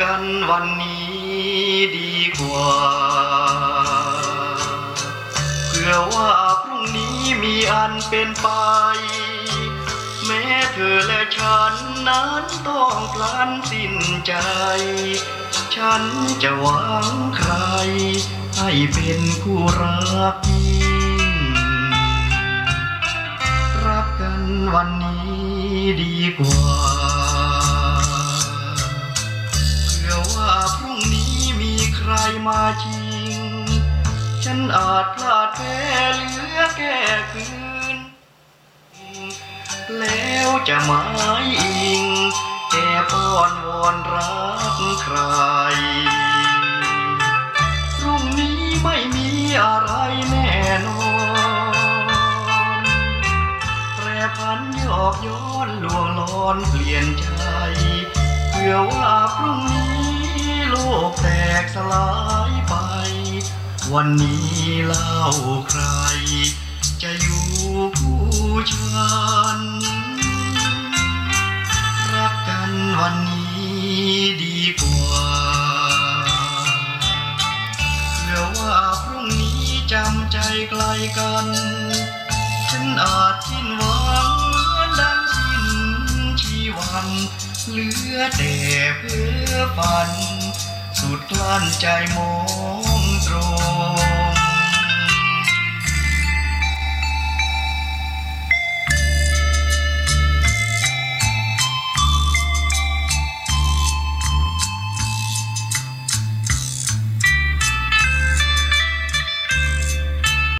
กันวันนี้ดีกว่าเพื่อว่าพรุ่งนี้มีอันเป็นไป แม้เธอและฉันนั้นต้องพลันสิ้นใจ ฉันจะหวังใคร ให้เป็นคู่รักยิ่งรักกันวันนี้ดีกว่า มาจริง ฉันอาจพลาดแพ้เหลือแก้คืน แล้วจะหมายอิงแก่ป้อนวอนรักใครพรุ่งนี้ไม่มีอะไรแน่นอนแปรพันหยอกย้อนลวงลอนเปลี่ยนใจเพื่อว่าพรุ่งนี้ กแตกสลายไป วันนี้เล่าใคร จะอยู่ผู้ชัน รักกันวันนี้ดีกว่าเผื่อว่าพรุ่งนี้จำใจไกลกัน ฉันอาจสิ้นหวังเหมือนดังสิ้นชีวันเหลือแต่เพื่อฝัน สุดกลั้นใจโม